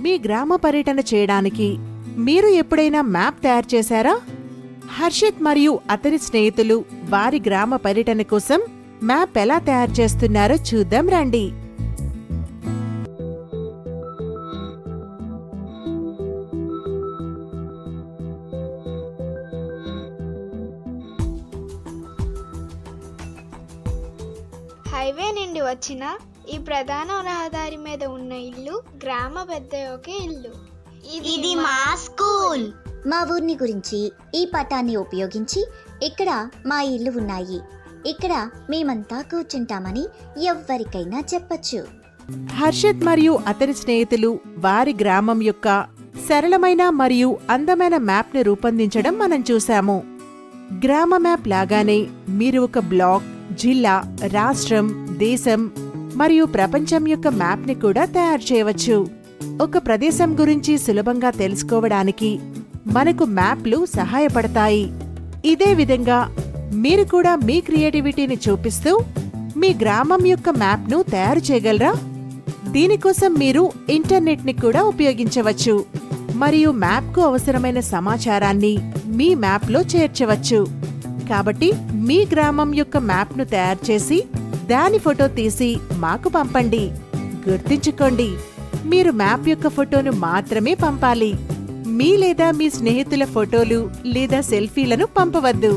మీ గ్రామ పర్యటన చేయడానికి మీరు ఎప్పుడైనా మ్యాప్ తయారు చేశారా? హర్షిత్ మరియు అతని స్నేహితులు వారి గ్రామ పర్యటన కోసం మ్యాప్ ఎలా తయారు చేస్తున్నారో చూద్దాం రండి. హైవే నుండి వచ్చిన ఈ ప్రధాన రహదారి మీద ఉన్న ఇల్లు గ్రామ పెద్ద యొక్క ఇల్లు. ఇది మా స్కూల్. మా ఊరిని గురించి ఈ పటాన్ని ఉపయోగించి ఇక్కడ మా ఇల్లు ఉన్నాయి. ఇక్కడ మేమంతా కూర్చుంటామని ఎవ్వరికైనా చెప్పచ్చు. హర్షిత్ మరియు అతని స్నేహితులు వారి గ్రామం యొక్క సరళమైన మరియు అందమైన మ్యాప్ని రూపొందించడం మనం చూశాము. గ్రామ మ్యాప్ లాగానే మీరు ఒక బ్లాక్ జిల్లా రాష్ట్రం దేశం మరియు ప్రపంచం యొక్క మ్యాప్ని కూడా తయారు చేయవచ్చు. ఒక ప్రదేశం గురించి సులభంగా తెలుసుకోవడానికి మనకు మ్యాప్లు సహాయపడతాయి. ఇదే విధంగా మీరు కూడా మీ క్రియేటివిటీని చూపిస్తూ మీ గ్రామం యొక్క మ్యాప్ను తయారు చేయగలరా? దీనికోసం మీరు ఇంటర్నెట్ని కూడా ఉపయోగించవచ్చు. మరియు మ్యాప్కు అవసరమైన సమాచారాన్ని మీ మ్యాప్లో చేర్చవచ్చు. కాబట్టి మీ గ్రామం యొక్క మ్యాప్ను తయారు చేసి దాని ఫోటో తీసి మాకు పంపండి. గుర్తించుకోండి మీరు మ్యాప్ యొక్క ఫోటోను మాత్రమే పంపాలి. మీ లేదా మీ స్నేహితుల ఫోటోలు లేదా సెల్ఫీలను పంపవద్దు.